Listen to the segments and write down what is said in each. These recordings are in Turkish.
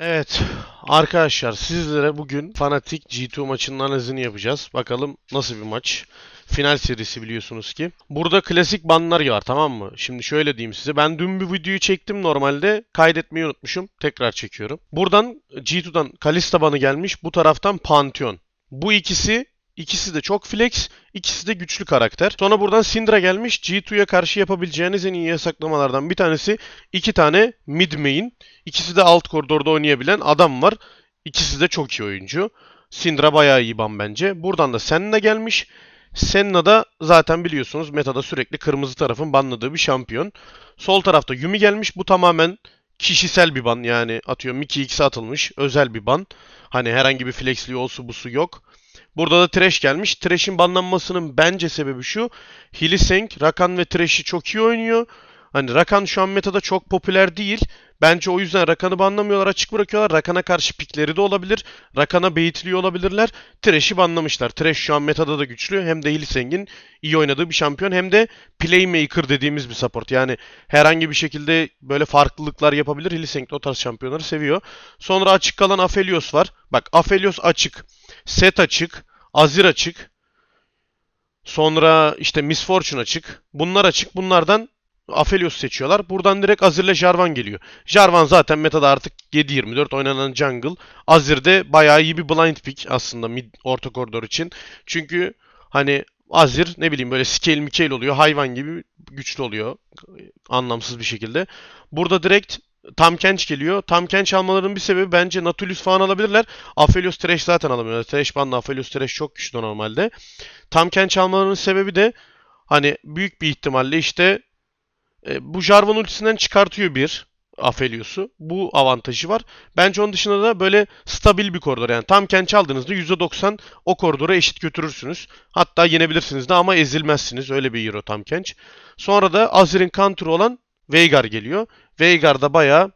Evet arkadaşlar sizlere bugün Fnatic G2 maçının analizini yapacağız. Bakalım nasıl bir maç. Final serisi biliyorsunuz ki. Burada klasik banlar var tamam mı? Şimdi şöyle diyeyim size. Ben dün bir videoyu çektim normalde. Kaydetmeyi unutmuşum. Tekrar çekiyorum. Buradan G2'dan Kalista banı gelmiş. Bu taraftan Pantheon. Bu ikisi İkisi de çok flex, ikisi de güçlü karakter. Sonra buradan Syndra gelmiş. G2'ya karşı yapabileceğiniz en iyi yasaklamalardan bir tanesi iki tane mid main. İkisi de alt koridorda oynayabilen adam var. İkisi de çok iyi oyuncu. Syndra bayağı iyi ban bence. Buradan da Senna gelmiş. Senna da zaten biliyorsunuz metada sürekli kırmızı tarafın banladığı bir şampiyon. Sol tarafta Yumi gelmiş. Bu tamamen kişisel bir ban yani atıyorum 2x'e atılmış özel bir ban. Hani herhangi bir flexliği olsu busu yok. Burada da Thresh gelmiş. Thresh'in banlanmasının bence sebebi şu. Hilisenk, Rakan ve Thresh'i çok iyi oynuyor. Hani Rakan şu an metada çok popüler değil. Bence o yüzden Rakan'ı banlamıyorlar, açık bırakıyorlar. Rakan'a karşı pikleri de olabilir. Rakan'a baitliyor olabilirler. Thresh'i banlamışlar. Thresh şu an metada da güçlü. Hem de Hilisenk'in iyi oynadığı bir şampiyon. Hem de playmaker dediğimiz bir support. Yani herhangi bir şekilde böyle farklılıklar yapabilir. Hilisenk de o tarz şampiyonları seviyor. Sonra açık kalan Aphelios var. Bak Aphelios açık. Set açık. Azir açık. Sonra işte Miss Fortune açık. Bunlar açık. Bunlardan Aphelios seçiyorlar. Buradan direkt Azir'le Jarvan geliyor. Jarvan zaten metada artık 7-24 oynanan jungle. Azir de bayağı iyi bir blind pick aslında mid orta koridor için. Çünkü hani Azir ne bileyim böyle scale mikale oluyor. Hayvan gibi güçlü oluyor. Anlamsız bir şekilde. Burada direkt Tam Kench geliyor. Tam Kench almalarının bir sebebi bence Nautilus falan alabilirler. Aphelios Thresh zaten alamıyorlar. Thresh banla Aphelios Thresh çok güçlü normalde. Tam Kench almalarının sebebi de hani büyük bir ihtimalle işte e, bu Jarvan ultisinden çıkartıyor bir Aphelios'u. Bu avantajı var. Bence onun dışında da böyle stabil bir koridor. Yani tam Kench aldığınızda %90 o koridora eşit götürürsünüz. Hatta yenebilirsiniz de ama ezilmezsiniz. Öyle bir hero tam Kench. Sonra da Azir'in counter'ı olan Veigar geliyor. Veigar da bayağı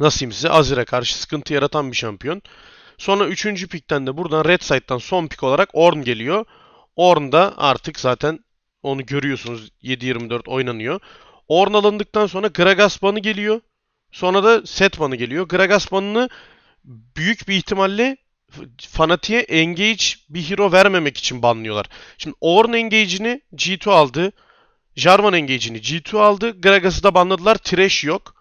nasıl diyeyim size Azir'e karşı sıkıntı yaratan bir şampiyon. Sonra 3. pikten de buradan Red Side'dan son pik olarak Ornn geliyor. Ornn da artık zaten onu görüyorsunuz 7-24 oynanıyor. Ornn alındıktan sonra Gragas banı geliyor. Sonra da Set banı geliyor. Gragas banını büyük bir ihtimalle Fanatik'e engage bir hero vermemek için banlıyorlar. Şimdi Ornn engage'ini G2 aldı. Jarvan engage'ini G2 aldı. Gragas'ı da banladılar. Thresh yok.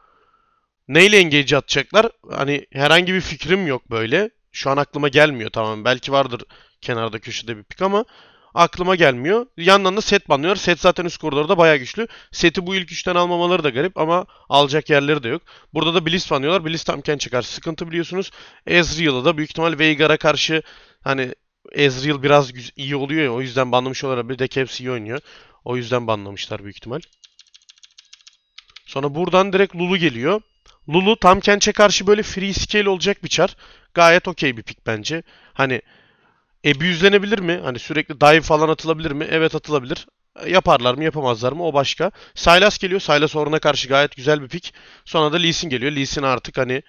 Neyle engage atacaklar? Hani herhangi bir fikrim yok böyle. Şu an aklıma gelmiyor tamam. Belki vardır kenarda köşede bir pik ama aklıma gelmiyor. Yandan da set banlıyorlar. Set zaten üst koridorda bayağı güçlü. Seti bu ilk üçten almamaları da garip ama alacak yerleri de yok. Burada da Blitz banlıyorlar. Blitz tamken çıkar. Sıkıntı biliyorsunuz. Ezreal'ı da büyük ihtimal Veigar'a karşı hani Ezreal biraz iyi oluyor ya o yüzden banlamış olabilir. De Caps iyi oynuyor. O yüzden banlamışlar büyük ihtimal. Sonra buradan direkt Lulu geliyor. Lulu tam Kench'e karşı böyle free scale olacak bir çar. Gayet okey bir pick bence. Hani abuse'lenebilir mi? Hani sürekli dive falan atılabilir mi? Evet atılabilir. Yaparlar mı yapamazlar mı o başka. Sylas geliyor. Sylas Ornn'a karşı gayet güzel bir pick. Sonra da Lee Sin geliyor. Lee Sin artık hani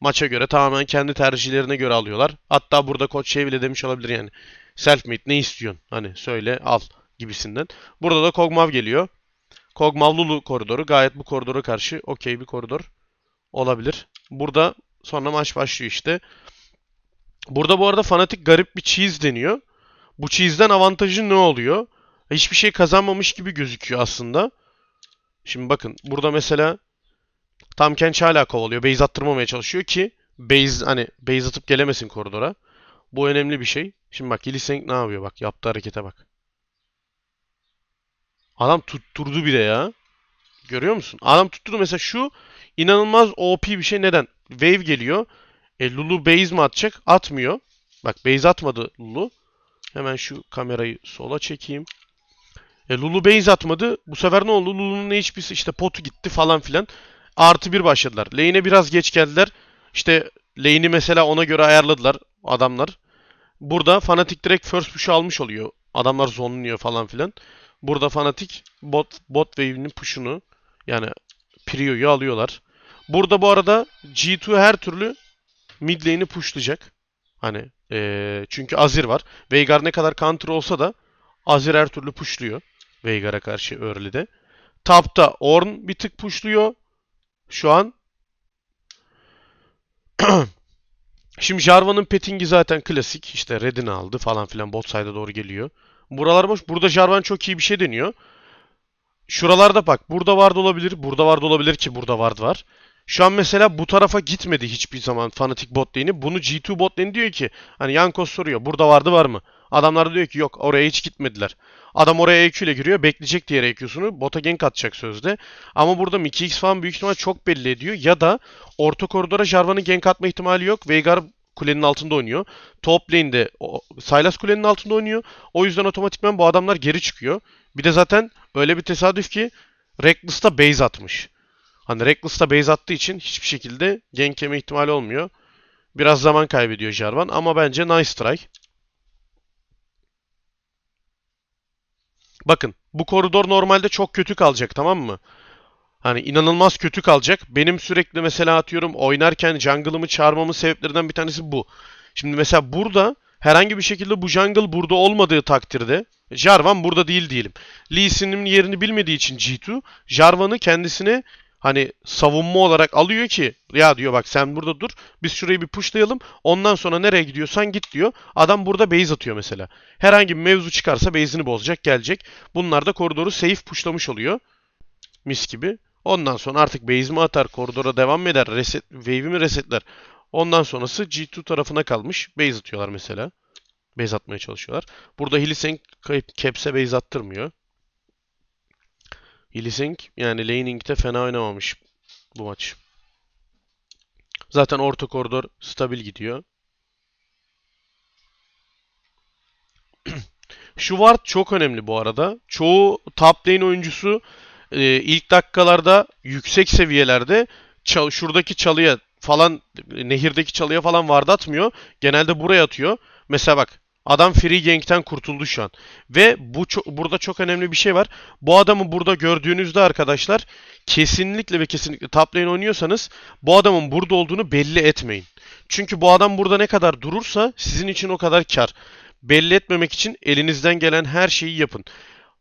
maça göre tamamen kendi tercihlerine göre alıyorlar. Hatta burada koç şey bile demiş olabilir yani. Self-made ne istiyorsun? Hani söyle al gibisinden. Burada da Kog'Maw geliyor. Kog'Maw Lulu koridoru gayet bu koridora karşı okey bir koridor olabilir. Burada sonra maç başlıyor işte. Burada bu arada fanatik garip bir cheese deniyor. Bu cheese'den avantajı ne oluyor? Hiçbir şey kazanmamış gibi gözüküyor aslında. Şimdi bakın burada mesela Tam Kench hala kovalıyor. Base attırmamaya çalışıyor ki base hani base atıp gelemesin koridora. Bu önemli bir şey. Şimdi bak Ilisenk ne yapıyor bak yaptığı harekete bak. Adam tutturdu bile ya. Görüyor musun? Adam tutturdu mesela şu inanılmaz OP bir şey. Neden? Wave geliyor. E, Lulu base mi atacak? Atmıyor. Bak base atmadı Lulu. Hemen şu kamerayı sola çekeyim. E, Lulu base atmadı. Bu sefer ne oldu? Lulu'nun HP'si işte potu gitti falan filan. Artı bir başladılar. Lane'e biraz geç geldiler. İşte lane'i mesela ona göre ayarladılar adamlar. Burada Fnatic direkt first push'u almış oluyor. Adamlar zonluyor falan filan. Burada Fnatic bot, bot wave'inin push'unu yani Prio'yu alıyorlar. Burada bu arada G2 her türlü mid lane'i pushlayacak. Hani ee, çünkü Azir var. Veigar ne kadar counter olsa da Azir her türlü pushluyor. Veigar'a karşı early'de. Tapta Ornn bir tık pushluyor. Şu an Şimdi Jarvan'ın pettingi zaten klasik. İşte redini aldı falan filan bot side'a doğru geliyor. Buralar boş. Burada Jarvan çok iyi bir şey deniyor. Şuralarda bak. Burada ward olabilir. Burada ward olabilir ki burada ward var. Şu an mesela bu tarafa gitmedi hiçbir zaman fanatik bot lane'i. Bunu G2 bot lane diyor ki hani Yankos soruyor. Burada vardı var mı? Adamlar da diyor ki yok oraya hiç gitmediler. Adam oraya EQ ile giriyor. Bekleyecek diğer EQ'sunu. Bota gank atacak sözde. Ama burada Mickey X falan büyük ihtimal çok belli ediyor. Ya da orta koridora Jarvan'ın gank atma ihtimali yok. Veigar kulenin altında oynuyor. Top lane'de o, Sylas kulenin altında oynuyor. O yüzden otomatikman bu adamlar geri çıkıyor. Bir de zaten öyle bir tesadüf ki Reckless'ta base atmış. Hani Reckless'ta base attığı için hiçbir şekilde gank yeme ihtimali olmuyor. Biraz zaman kaybediyor Jarvan ama bence nice try. Bakın bu koridor normalde çok kötü kalacak tamam mı? Hani inanılmaz kötü kalacak. Benim sürekli mesela atıyorum oynarken jungle'ımı çağırmamın sebeplerinden bir tanesi bu. Şimdi mesela burada herhangi bir şekilde bu jungle burada olmadığı takdirde Jarvan burada değil diyelim. Lee Sin'in yerini bilmediği için G2 Jarvan'ı kendisine hani savunma olarak alıyor ki ya diyor bak sen burada dur biz şurayı bir pushlayalım ondan sonra nereye gidiyorsan git diyor. Adam burada base atıyor mesela. Herhangi bir mevzu çıkarsa base'ini bozacak gelecek. Bunlar da koridoru safe pushlamış oluyor. Mis gibi. Ondan sonra artık base mi atar, koridora devam eder, reset, wave'i mi resetler. Ondan sonrası G2 tarafına kalmış. Base atıyorlar mesela. Base atmaya çalışıyorlar. Burada Hylissang Caps'e base attırmıyor. Hylissang yani laning'de fena oynamamış bu maç. Zaten orta koridor stabil gidiyor. Şu ward çok önemli bu arada. Çoğu top lane oyuncusu e, ilk dakikalarda yüksek seviyelerde çal- şuradaki çalıya falan nehirdeki çalıya falan ward atmıyor. Genelde buraya atıyor. Mesela bak adam free gank'ten kurtuldu şu an. Ve bu çok, burada çok önemli bir şey var. Bu adamı burada gördüğünüzde arkadaşlar kesinlikle ve kesinlikle top lane oynuyorsanız bu adamın burada olduğunu belli etmeyin. Çünkü bu adam burada ne kadar durursa sizin için o kadar kar. Belli etmemek için elinizden gelen her şeyi yapın.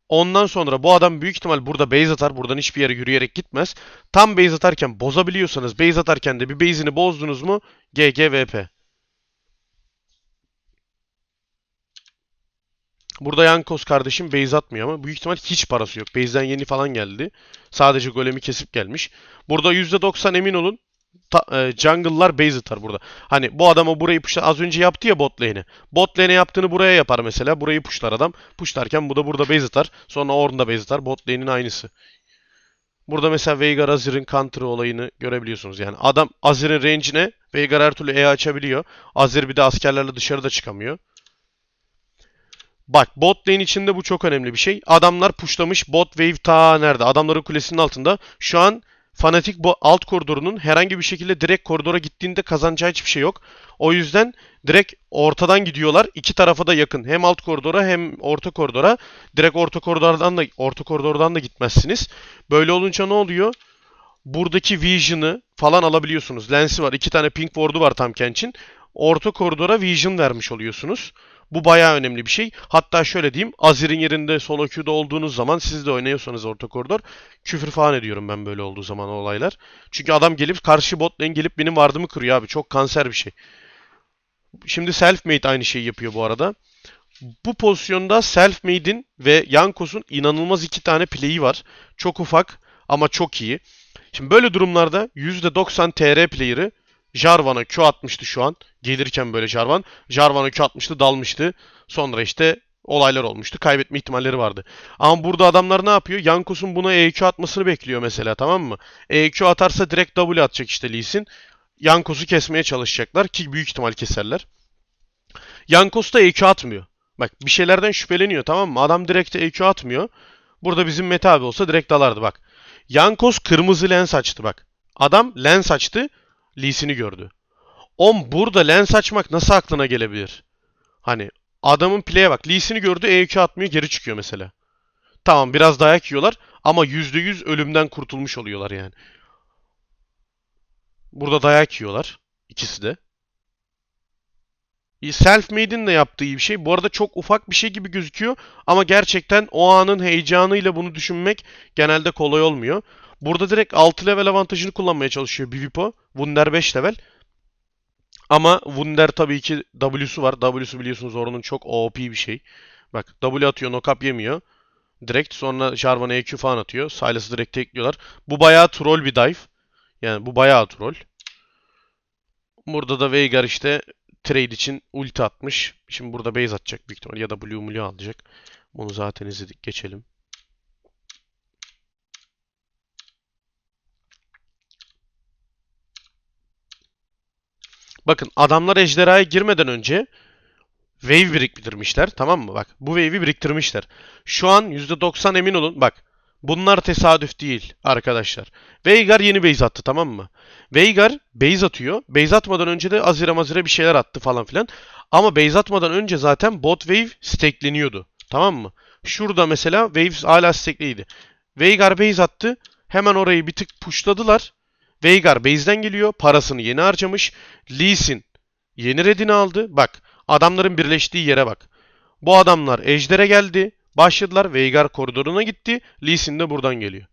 Ondan sonra bu adam büyük ihtimal burada base atar. Buradan hiçbir yere yürüyerek gitmez. Tam base atarken bozabiliyorsanız base atarken de bir base'ini bozdunuz mu GGVP. Burada Yankos kardeşim base atmıyor ama büyük ihtimal hiç parası yok. Base'den yeni falan geldi. Sadece golemi kesip gelmiş. Burada %90 emin olun ta, e, jungle'lar base atar burada. Hani bu adama burayı pushlar. Az önce yaptı ya bot lane'i. Bot lane'e yaptığını buraya yapar mesela. Burayı pushlar adam. Pushlarken bu da burada base atar. Sonra orada base atar. Bot lane'in aynısı. Burada mesela Veigar Azir'in counter olayını görebiliyorsunuz. Yani adam Azir'in range'ine Veigar her türlü E açabiliyor. Azir bir de askerlerle dışarıda çıkamıyor. Bak bot lane içinde bu çok önemli bir şey. Adamlar pushlamış bot wave ta nerede? Adamların kulesinin altında. Şu an fanatik bu alt koridorunun herhangi bir şekilde direkt koridora gittiğinde kazanacağı hiçbir şey yok. O yüzden direkt ortadan gidiyorlar. İki tarafa da yakın. Hem alt koridora hem orta koridora. Direkt orta koridordan da orta koridordan da gitmezsiniz. Böyle olunca ne oluyor? Buradaki vision'ı falan alabiliyorsunuz. Lensi var. iki tane pink ward'u var tam Kench'in. Orta koridora vision vermiş oluyorsunuz. Bu bayağı önemli bir şey. Hatta şöyle diyeyim. Azir'in yerinde solo queue'da olduğunuz zaman siz de oynuyorsanız orta koridor küfür falan ediyorum ben böyle olduğu zaman olaylar. Çünkü adam gelip karşı bot lane gelip benim vardımı kırıyor abi. Çok kanser bir şey. Şimdi self-made aynı şeyi yapıyor bu arada. Bu pozisyonda self-made'in ve Yankos'un inanılmaz iki tane play'i var. Çok ufak ama çok iyi. Şimdi böyle durumlarda %90 TR player'ı Jarvan'a Q atmıştı şu an. Gelirken böyle Jarvan. Jarvan'a Q atmıştı dalmıştı. Sonra işte olaylar olmuştu. Kaybetme ihtimalleri vardı. Ama burada adamlar ne yapıyor? Yankos'un buna EQ atmasını bekliyor mesela tamam mı? EQ atarsa direkt W atacak işte Lee Sin. Yankos'u kesmeye çalışacaklar ki büyük ihtimal keserler. Yankos da EQ atmıyor. Bak bir şeylerden şüpheleniyor tamam mı? Adam direkt EQ atmıyor. Burada bizim Mete abi olsa direkt dalardı bak. Yankos kırmızı lens açtı bak. Adam lens açtı. Lee'sini gördü. On burada lens açmak nasıl aklına gelebilir? Hani adamın play'e bak. Lee'sini gördü EQ atmıyor geri çıkıyor mesela. Tamam biraz dayak yiyorlar ama %100 ölümden kurtulmuş oluyorlar yani. Burada dayak yiyorlar. ikisi de. Self-made'in de yaptığı iyi bir şey. Bu arada çok ufak bir şey gibi gözüküyor ama gerçekten o anın heyecanıyla bunu düşünmek genelde kolay olmuyor. Burada direkt 6 level avantajını kullanmaya çalışıyor Bivipo. Wunder 5 level. Ama Wunder tabii ki W'su var. W'su biliyorsunuz Zoro'nun çok OP bir şey. Bak W atıyor, knock yemiyor. Direkt sonra Jarvan'a EQ falan atıyor. Silas'ı direkt tekliyorlar. Bu bayağı troll bir dive. Yani bu bayağı troll. Burada da Veigar işte trade için ulti atmış. Şimdi burada base atacak büyük ihtimal ya da Blue Blue alacak. Bunu zaten izledik. Geçelim. Bakın adamlar ejderhaya girmeden önce wave biriktirmişler. Tamam mı? Bak bu wave'i biriktirmişler. Şu an %90 emin olun. Bak bunlar tesadüf değil arkadaşlar. Veigar yeni base attı tamam mı? Veigar base atıyor. Base atmadan önce de Azira Mazira bir şeyler attı falan filan. Ama base atmadan önce zaten bot wave stackleniyordu. Tamam mı? Şurada mesela waves hala stackliydi. Veigar base attı. Hemen orayı bir tık pushladılar. Veigar base'den geliyor. Parasını yeni harcamış. Lee Sin yeni redini aldı. Bak adamların birleştiği yere bak. Bu adamlar Ejder'e geldi. Başladılar. Veigar koridoruna gitti. Lee Sin de buradan geliyor.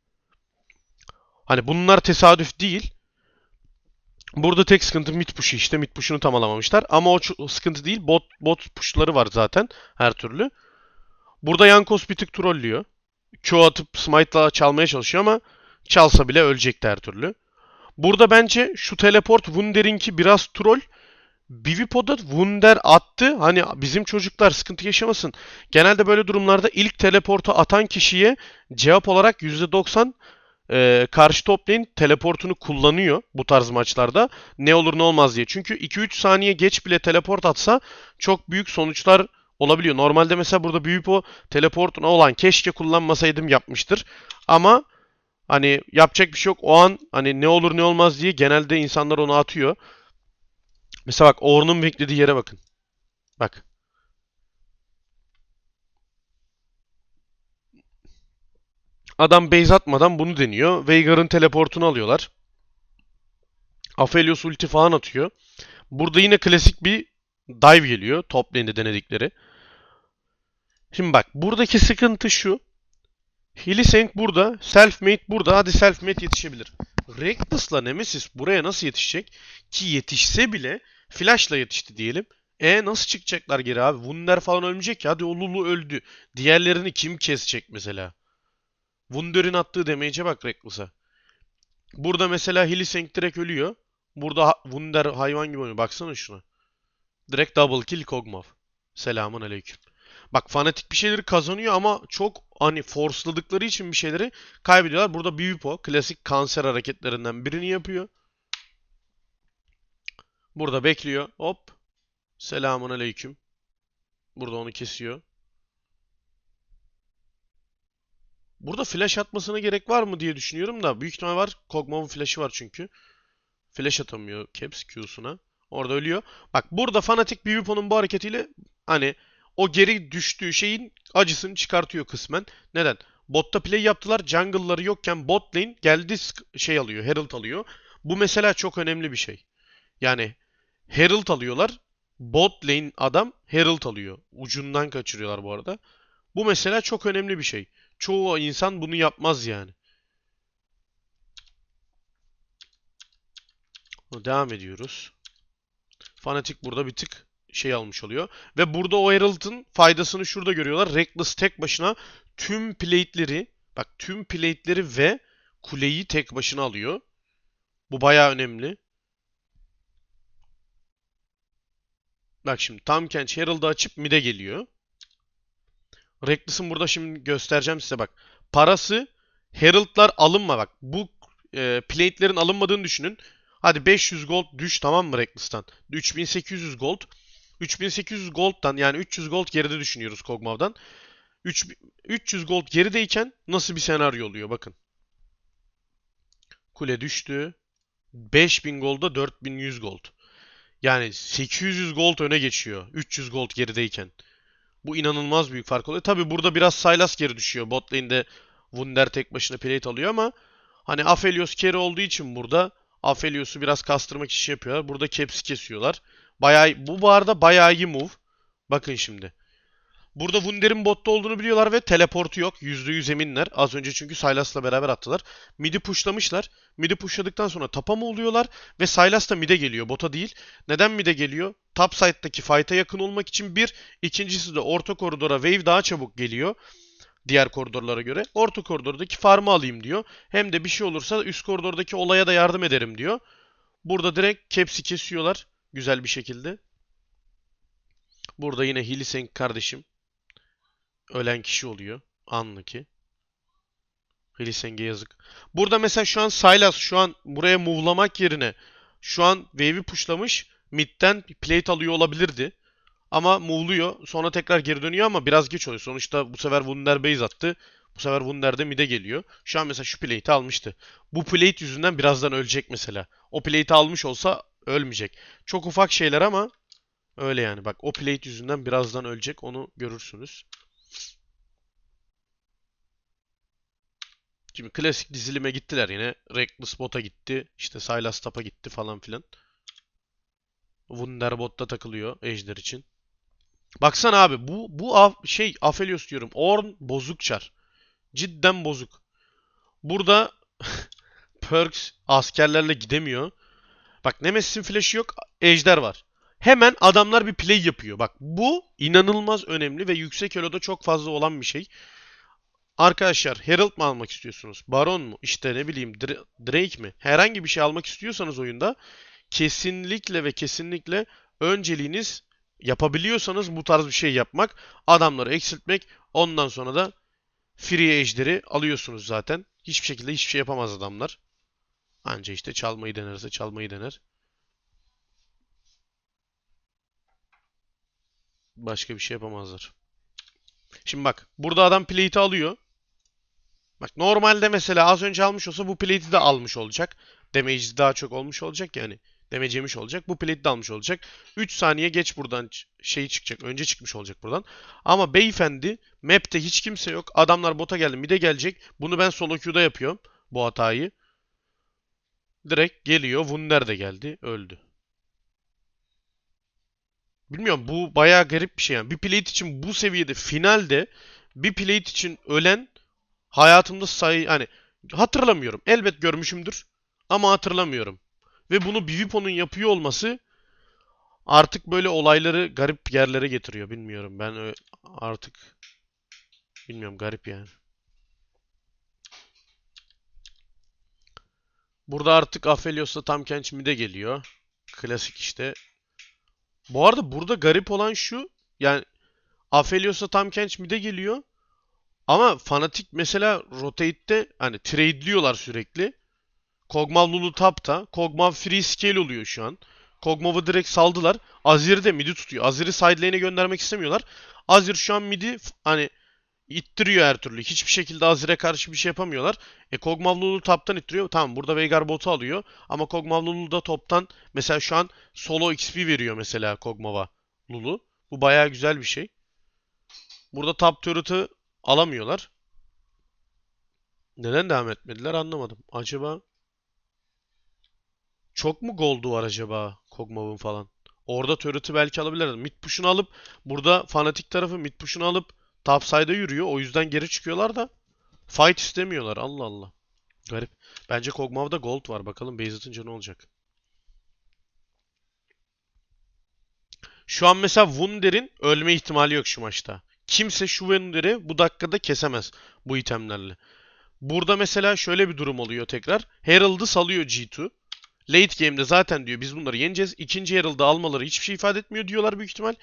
Hani bunlar tesadüf değil. Burada tek sıkıntı mid push'u işte. Mid push'unu tam alamamışlar. Ama o, sıkıntı değil. Bot, bot push'ları var zaten her türlü. Burada Yankos bir tık trollüyor. Q atıp smite'la çalmaya çalışıyor ama çalsa bile ölecekti her türlü. Burada bence şu teleport Wunder'inki biraz troll. Bivipo'da Wunder attı. Hani bizim çocuklar sıkıntı yaşamasın. Genelde böyle durumlarda ilk teleportu atan kişiye cevap olarak %90 e, karşı top lane teleportunu kullanıyor bu tarz maçlarda. Ne olur ne olmaz diye. Çünkü 2-3 saniye geç bile teleport atsa çok büyük sonuçlar olabiliyor. Normalde mesela burada Bivipo teleportuna olan keşke kullanmasaydım yapmıştır. Ama Hani yapacak bir şey yok. O an hani ne olur ne olmaz diye genelde insanlar onu atıyor. Mesela bak Ornn'un beklediği yere bakın. Bak. Adam base atmadan bunu deniyor. Veigar'ın teleportunu alıyorlar. Aphelios ulti falan atıyor. Burada yine klasik bir dive geliyor. Top denedikleri. Şimdi bak buradaki sıkıntı şu. Hilisenk burada. Selfmade burada. Hadi Selfmade yetişebilir. Reckless'la Nemesis buraya nasıl yetişecek? Ki yetişse bile Flash'la yetişti diyelim. E nasıl çıkacaklar geri abi? Wunder falan ölmeyecek ya. Hadi o Lulu öldü. Diğerlerini kim kesecek mesela? Wunder'in attığı damage'e bak Reckless'a. Burada mesela Hilisenk direkt ölüyor. Burada Wunder hayvan gibi oynuyor. Baksana şuna. Direkt double kill Kog'Maw. Selamun aleyküm. Bak fanatik bir şeyleri kazanıyor ama çok hani forsladıkları için bir şeyleri kaybediyorlar. Burada Bivipo klasik kanser hareketlerinden birini yapıyor. Burada bekliyor. Hop. Selamun aleyküm. Burada onu kesiyor. Burada flash atmasına gerek var mı diye düşünüyorum da büyük ihtimal var. Kog'Maw'un flash'ı var çünkü. Flash atamıyor Caps Q'suna. Orada ölüyor. Bak burada fanatik Bivipo'nun bu hareketiyle hani o geri düştüğü şeyin acısını çıkartıyor kısmen. Neden? Botta play yaptılar. Jungle'ları yokken bot lane geldi şey alıyor. Herald alıyor. Bu mesela çok önemli bir şey. Yani Herald alıyorlar. Bot lane adam Herald alıyor. Ucundan kaçırıyorlar bu arada. Bu mesela çok önemli bir şey. Çoğu insan bunu yapmaz yani. Devam ediyoruz. Fanatik burada bir tık şey almış oluyor. Ve burada o Herald'ın faydasını şurada görüyorlar. Reckless tek başına tüm plate'leri bak tüm plate'leri ve kuleyi tek başına alıyor. Bu baya önemli. Bak şimdi Tam Kench Herald'ı açıp mid'e geliyor. Reckless'ın burada şimdi göstereceğim size bak. Parası Herald'lar alınma bak. Bu e, plate'lerin alınmadığını düşünün. Hadi 500 gold düş tamam mı Reckless'tan? 3800 gold. 3800 gold'dan yani 300 gold geride düşünüyoruz Kog'Maw'dan. 300 gold gerideyken nasıl bir senaryo oluyor bakın. Kule düştü. 5000 golda 4100 gold. Yani 800 gold öne geçiyor. 300 gold gerideyken. Bu inanılmaz büyük fark oluyor. Tabi burada biraz Sylas geri düşüyor. Bot lane'de Wunder tek başına plate alıyor ama hani Aphelios carry olduğu için burada Aphelios'u biraz kastırmak şey yapıyorlar. Burada Caps'i kesiyorlar. Bayağı bu bu arada bayağı iyi move. Bakın şimdi. Burada Wunder'in botta olduğunu biliyorlar ve teleportu yok. %100 eminler. Az önce çünkü Sylas'la beraber attılar. Mid'i pushlamışlar. Mid'i pushladıktan sonra tapa mı oluyorlar? Ve Sylas da mid'e geliyor. Bota değil. Neden mid'e geliyor? Top side'daki fight'a yakın olmak için bir. İkincisi de orta koridora wave daha çabuk geliyor. Diğer koridorlara göre. Orta koridordaki farmı alayım diyor. Hem de bir şey olursa üst koridordaki olaya da yardım ederim diyor. Burada direkt Caps'i kesiyorlar. Güzel bir şekilde. Burada yine Hilliseng kardeşim ölen kişi oluyor. Anlı ki. Hilliseng'e yazık. Burada mesela şu an Sylas şu an buraya move'lamak yerine şu an wave'i pushlamış. Mid'den plate alıyor olabilirdi. Ama move'luyor. Sonra tekrar geri dönüyor ama biraz geç oluyor. Sonuçta bu sefer Wunder base attı. Bu sefer Wunder de mid'e geliyor. Şu an mesela şu plate'i almıştı. Bu plate yüzünden birazdan ölecek mesela. O plate'i almış olsa ölmeyecek. Çok ufak şeyler ama öyle yani. Bak o plate yüzünden birazdan ölecek. Onu görürsünüz. Şimdi klasik dizilime gittiler yine. Reckless bot'a gitti. İşte Sylas tapa gitti falan filan. Wunder botta takılıyor Ejder için. Baksana abi bu bu af- şey Aphelios diyorum. Ornn bozuk çar. Cidden bozuk. Burada Perks askerlerle gidemiyor. Bak Nemesis'in flash'ı yok. Ejder var. Hemen adamlar bir play yapıyor. Bak bu inanılmaz önemli ve yüksek elo'da çok fazla olan bir şey. Arkadaşlar Herald mı almak istiyorsunuz? Baron mu? İşte ne bileyim Dra- Drake mi? Herhangi bir şey almak istiyorsanız oyunda kesinlikle ve kesinlikle önceliğiniz yapabiliyorsanız bu tarz bir şey yapmak, adamları eksiltmek, ondan sonra da free ejder'i alıyorsunuz zaten. Hiçbir şekilde hiçbir şey yapamaz adamlar. Anca işte çalmayı denerse çalmayı dener. Başka bir şey yapamazlar. Şimdi bak burada adam plate'i alıyor. Bak normalde mesela az önce almış olsa bu plate'i de almış olacak. Damage'i daha çok olmuş olacak yani. Damage yemiş olacak. Bu plate'i de almış olacak. 3 saniye geç buradan şey çıkacak. Önce çıkmış olacak buradan. Ama beyefendi map'te hiç kimse yok. Adamlar bota geldi. Mid'e gelecek. Bunu ben solo queue'da yapıyorum. Bu hatayı. Direkt geliyor. Wunder de geldi. Öldü. Bilmiyorum bu bayağı garip bir şey yani. Bir plate için bu seviyede finalde bir plate için ölen hayatımda say hani hatırlamıyorum. Elbet görmüşümdür ama hatırlamıyorum. Ve bunu Bivipo'nun yapıyor olması artık böyle olayları garip yerlere getiriyor. Bilmiyorum ben artık bilmiyorum garip yani. Burada artık Aphelios'la Tam Kench mid'e geliyor. Klasik işte. Bu arada burada garip olan şu yani Aphelios'la Tam Kench mid'e geliyor. Ama Fnatic mesela rotate'de hani trade'liyorlar sürekli. Kog'Maw Lulu tapta. Kog'Maw free scale oluyor şu an. Kog'Maw'ı direkt saldılar. Azir'i de mid'i tutuyor. Azir'i side göndermek istemiyorlar. Azir şu an mid'i hani ittiriyor her türlü. Hiçbir şekilde Azir'e karşı bir şey yapamıyorlar. E Kog'Maw Lulu taptan ittiriyor. Tamam burada Veigar botu alıyor. Ama Kog'Maw Lulu da toptan mesela şu an solo XP veriyor mesela Kog'Maw'a Lulu. Bu bayağı güzel bir şey. Burada top turret'ı alamıyorlar. Neden devam etmediler anlamadım. Acaba çok mu gold'u var acaba Kog'Maw'ın falan? Orada turret'ı belki alabilirler. Mid push'unu alıp burada fanatik tarafı mid push'unu alıp top side'a yürüyor. O yüzden geri çıkıyorlar da fight istemiyorlar. Allah Allah. Garip. Bence Kog'Maw'da gold var. Bakalım base ne olacak? Şu an mesela Wunder'in ölme ihtimali yok şu maçta. Kimse şu Wunder'i bu dakikada kesemez bu itemlerle. Burada mesela şöyle bir durum oluyor tekrar. Herald'ı salıyor G2. Late game'de zaten diyor biz bunları yeneceğiz. İkinci Herald'ı almaları hiçbir şey ifade etmiyor diyorlar büyük ihtimal.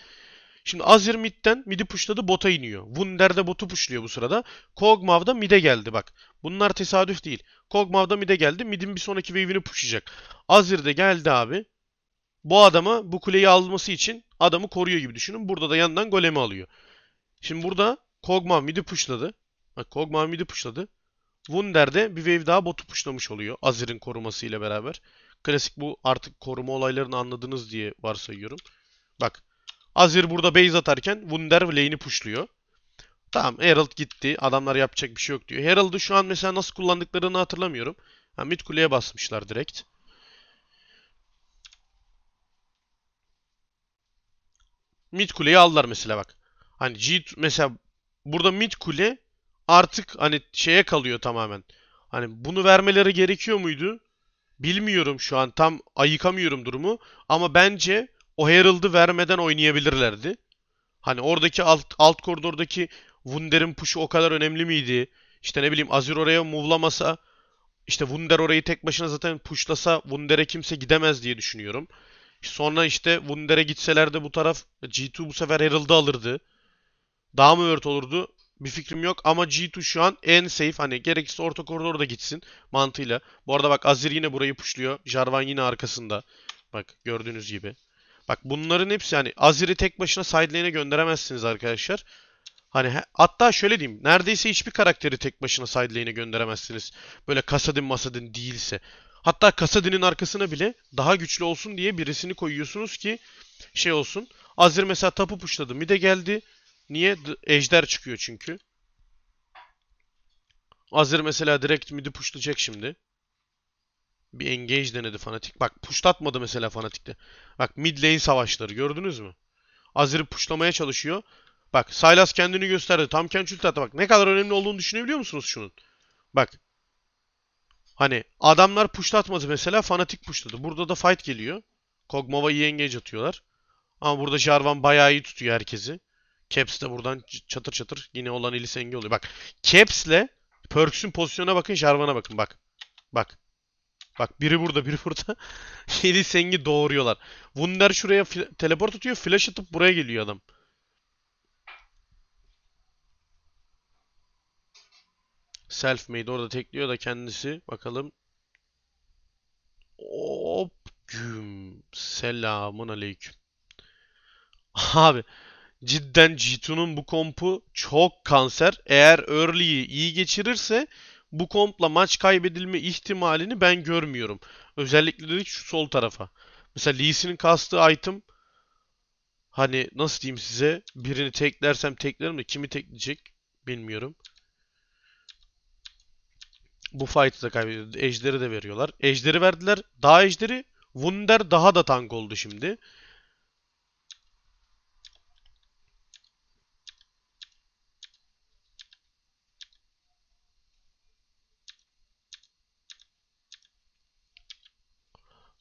Şimdi Azir midden midi pushladı bota iniyor. Wunder de botu pushluyor bu sırada. Kog'Maw da mid'e geldi bak. Bunlar tesadüf değil. Kog'Maw da mid'e geldi. Mid'in bir sonraki wave'ini pushlayacak. Azir de geldi abi. Bu adama bu kuleyi alması için adamı koruyor gibi düşünün. Burada da yandan golemi alıyor. Şimdi burada Kog'Maw mid'i pushladı. Bak Kog'Maw mid'i pushladı. Wunder de bir wave daha botu pushlamış oluyor. Azir'in korumasıyla beraber. Klasik bu artık koruma olaylarını anladınız diye varsayıyorum. Bak. Azir burada base atarken Wunder lane'i pushluyor. Tamam Herald gitti. Adamlar yapacak bir şey yok diyor. Herald'ı şu an mesela nasıl kullandıklarını hatırlamıyorum. Ha, mid kuleye basmışlar direkt. Mid kuleyi aldılar mesela bak. Hani G mesela burada mid kule artık hani şeye kalıyor tamamen. Hani bunu vermeleri gerekiyor muydu? Bilmiyorum şu an tam ayıkamıyorum durumu ama bence o Herald'ı vermeden oynayabilirlerdi. Hani oradaki alt, alt koridordaki Wunder'in push'u o kadar önemli miydi? İşte ne bileyim Azir oraya move'lamasa işte Wunder orayı tek başına zaten pushlasa Wunder'e kimse gidemez diye düşünüyorum. Sonra işte Wunder'e gitseler de bu taraf G2 bu sefer Herald'ı alırdı. Daha mı word olurdu? Bir fikrim yok ama G2 şu an en safe. Hani gerekirse orta koridorda gitsin mantığıyla. Bu arada bak Azir yine burayı pushluyor. Jarvan yine arkasında. Bak gördüğünüz gibi. Bak bunların hepsi hani Azir'i tek başına side lane'e gönderemezsiniz arkadaşlar. Hani he- hatta şöyle diyeyim. Neredeyse hiçbir karakteri tek başına side lane'e gönderemezsiniz. Böyle Kasadin Masadin değilse. Hatta Kasadin'in arkasına bile daha güçlü olsun diye birisini koyuyorsunuz ki şey olsun. Azir mesela tapu pushladı. Mide geldi. Niye? Ejder çıkıyor çünkü. Azir mesela direkt midi pushlayacak şimdi. Bir engage denedi Fnatic. Bak pushlatmadı mesela Fnatic'te. Bak mid lane savaşları gördünüz mü? Azir'i pushlamaya çalışıyor. Bak Sylas kendini gösterdi. Tam kendi ulti attı. Bak ne kadar önemli olduğunu düşünebiliyor musunuz şunun? Bak. Hani adamlar pushlatmadı mesela. Fnatic pushladı. Burada da fight geliyor. Kog'Maw'a iyi engage atıyorlar. Ama burada Jarvan bayağı iyi tutuyor herkesi. Caps de buradan çatır çatır yine olan Elis engel oluyor. Bak Caps'le Perks'ün pozisyona bakın Jarvan'a bakın bak. Bak. Bak biri burada biri burada. Elis Eng'i doğuruyorlar. Wunder şuraya teleport atıyor. Flash atıp buraya geliyor adam. Self-made orada tekliyor da kendisi. Bakalım. Hop. Güm. Selamun aleyküm. Abi cidden G2'nun bu kompu çok kanser. Eğer early'yi iyi geçirirse bu kompla maç kaybedilme ihtimalini ben görmüyorum. Özellikle de şu sol tarafa. Mesela Lee Sin'in kastığı item hani nasıl diyeyim size birini teklersem teklerim de kimi tekleyecek bilmiyorum. Bu fight'ı da kaybediyordu. Ejder'i de veriyorlar. Ejder'i verdiler. Daha Ejder'i Wunder daha da tank oldu şimdi.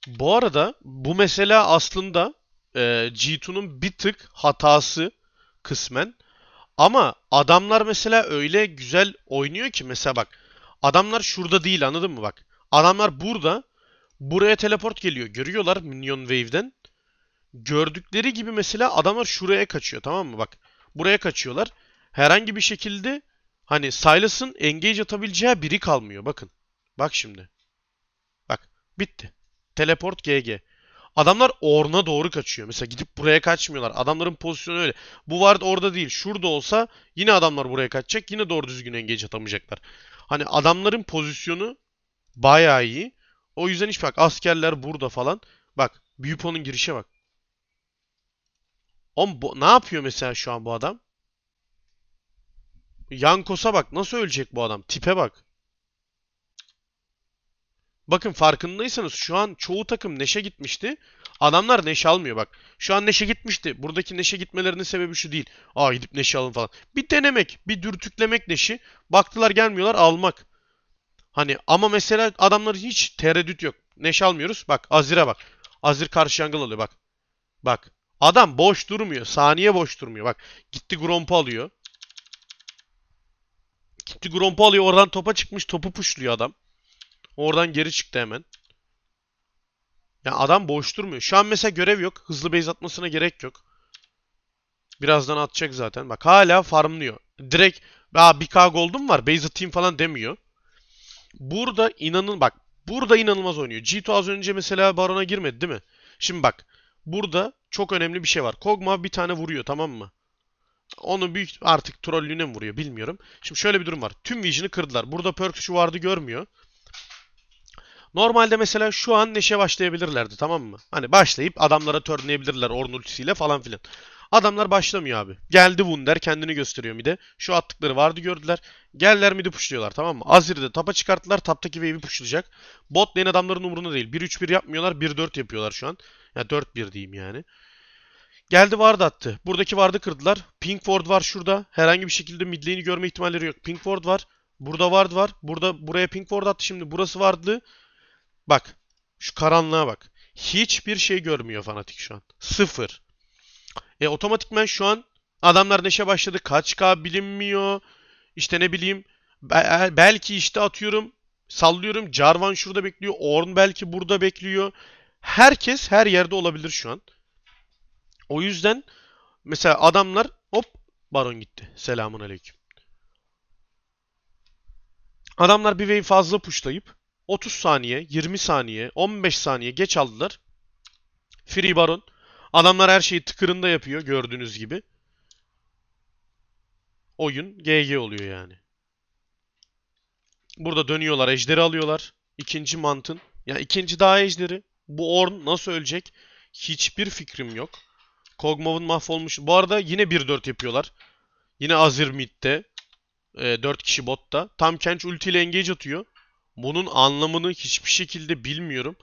Bu arada bu mesela aslında e, G2'nun bir tık hatası kısmen. Ama adamlar mesela öyle güzel oynuyor ki mesela bak adamlar şurada değil anladın mı bak. Adamlar burada buraya teleport geliyor. Görüyorlar Minion Wave'den. Gördükleri gibi mesela adamlar şuraya kaçıyor tamam mı bak. Buraya kaçıyorlar. Herhangi bir şekilde hani Sylas'ın engage atabileceği biri kalmıyor bakın. Bak şimdi. Bak bitti. Teleport GG. Adamlar Ornn'a doğru kaçıyor. Mesela gidip buraya kaçmıyorlar. Adamların pozisyonu öyle. Bu ward orada değil. Şurada olsa yine adamlar buraya kaçacak. Yine doğru düzgün engage atamayacaklar. Hani adamların pozisyonu bayağı iyi. O yüzden hiç bak askerler burada falan. Bak Büyüpo'nun girişe bak. Oğlum bu, ne yapıyor mesela şu an bu adam? Yankos'a bak. Nasıl ölecek bu adam? Tipe bak. Bakın farkındaysanız şu an çoğu takım Neşe gitmişti. Adamlar Neşe almıyor bak. Şu an Neşe gitmişti. Buradaki Neşe gitmelerinin sebebi şu değil. Aa gidip Neşe alın falan. Bir denemek, bir dürtüklemek Neşi. Baktılar gelmiyorlar almak. Hani ama mesela adamların hiç tereddüt yok. Neşe almıyoruz. Bak Azir'e bak. Azir karşı jungle alıyor bak. Bak. Adam boş durmuyor. Saniye boş durmuyor. Bak gitti Gromp'u alıyor. Gitti Gromp'u alıyor. Oradan topa çıkmış. Topu puşluyor adam. Oradan geri çıktı hemen. Ya adam boş durmuyor. Şu an mesela görev yok. Hızlı base atmasına gerek yok. Birazdan atacak zaten. Bak hala farmlıyor. Direkt Aa 1k gold'um var. Base atayım falan demiyor. Burada inanın bak. Burada inanılmaz oynuyor. G2 az önce mesela Baron'a girmedi değil mi? Şimdi bak. Burada çok önemli bir şey var. Kog'Maw bir tane vuruyor tamam mı? Onu büyük artık trollüğüne mi vuruyor bilmiyorum. Şimdi şöyle bir durum var. Tüm Vision'ı kırdılar. Burada Perks şu vardı görmüyor. Normalde mesela şu an Neşe başlayabilirlerdi tamam mı? Hani başlayıp adamlara turnlayabilirler Ornn ultisiyle falan filan. Adamlar başlamıyor abi. Geldi Wunder kendini gösteriyor mide. Şu attıkları vardı gördüler. Geldiler midi pushluyorlar tamam mı? Azir'i de tapa çıkarttılar. Taptaki wave'i pushlayacak. Bot lane adamların umurunda değil. 1-3-1 yapmıyorlar. 1-4 yapıyorlar şu an. Ya 4-1 diyeyim yani. Geldi ward attı. Buradaki ward'ı kırdılar. Pink ward var şurada. Herhangi bir şekilde mid lane'i görme ihtimalleri yok. Pink ward var. Burada ward var. Burada buraya pink ward attı şimdi. Burası wardlı. Bak. Şu karanlığa bak. Hiçbir şey görmüyor fanatik şu an. Sıfır. E otomatikmen şu an adamlar neşe başladı. Kaç K bilinmiyor. İşte ne bileyim. be- belki işte atıyorum. Sallıyorum. Jarvan şurada bekliyor. Ornn belki burada bekliyor. Herkes her yerde olabilir şu an. O yüzden mesela adamlar hop Baron gitti. Selamun aleyküm. Adamlar bir wave fazla pushlayıp 30 saniye, 20 saniye, 15 saniye geç aldılar. Free Baron. Adamlar her şeyi tıkırında yapıyor gördüğünüz gibi. Oyun GG oluyor yani. Burada dönüyorlar, ejderi alıyorlar. İkinci mantın. Ya ikinci daha ejderi. Bu Ornn nasıl ölecek? Hiçbir fikrim yok. Kog'Maw'un mahvolmuş. Bu arada yine 1-4 yapıyorlar. Yine Azir mid'de. E, 4 kişi botta. Tam Kench ultiyle engage atıyor. Bunun anlamını hiçbir şekilde bilmiyorum.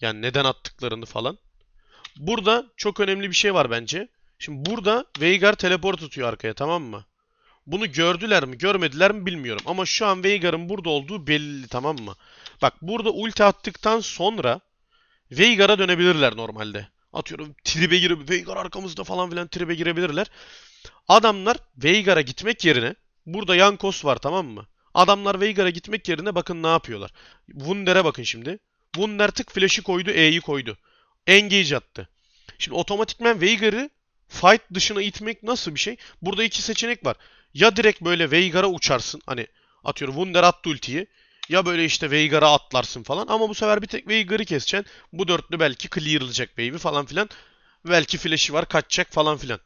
Yani neden attıklarını falan. Burada çok önemli bir şey var bence. Şimdi burada Veigar teleport atıyor arkaya tamam mı? Bunu gördüler mi görmediler mi bilmiyorum. Ama şu an Veigar'ın burada olduğu belli tamam mı? Bak burada ulti attıktan sonra Veigar'a dönebilirler normalde. Atıyorum tribe girip Veigar arkamızda falan filan tribe girebilirler. Adamlar Veigar'a gitmek yerine burada Yankos var tamam mı? Adamlar Veigar'a gitmek yerine bakın ne yapıyorlar. Wunder'e bakın şimdi. Wunder tık flash'ı koydu, E'yi koydu. Engage attı. Şimdi otomatikmen Veigar'ı fight dışına itmek nasıl bir şey? Burada iki seçenek var. Ya direkt böyle Veigar'a uçarsın. Hani atıyorum Wunder attı ultiyi. Ya böyle işte Veigar'a atlarsın falan. Ama bu sefer bir tek Veigar'ı keseceksin. Bu dörtlü belki clear'layacak wave'i falan filan. Belki flash'i var kaçacak falan filan.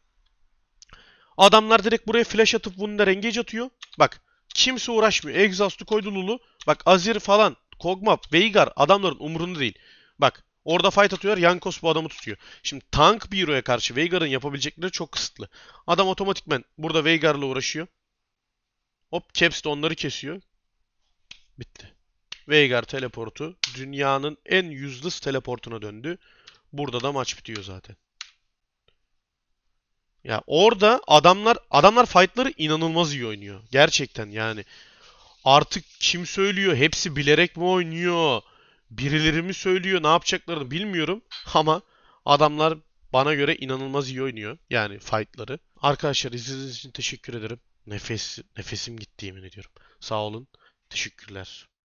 Adamlar direkt buraya flash atıp Wunder engage atıyor. Bak kimse uğraşmıyor. Exhaust'u koydu Lulu. Bak Azir falan, Kog'Maw, Veigar adamların umurunda değil. Bak orada fight atıyorlar. Yankos bu adamı tutuyor. Şimdi tank bir karşı Veigar'ın yapabilecekleri çok kısıtlı. Adam otomatikmen burada Veigar'la uğraşıyor. Hop Caps de onları kesiyor. Bitti. Veigar teleportu dünyanın en useless teleportuna döndü. Burada da maç bitiyor zaten. Ya orada adamlar adamlar fight'ları inanılmaz iyi oynuyor. Gerçekten yani. Artık kim söylüyor? Hepsi bilerek mi oynuyor? Birileri mi söylüyor? Ne yapacaklarını bilmiyorum ama adamlar bana göre inanılmaz iyi oynuyor. Yani fight'ları. Arkadaşlar izlediğiniz için teşekkür ederim. Nefes nefesim gitti yemin ediyorum. Sağ olun. Teşekkürler.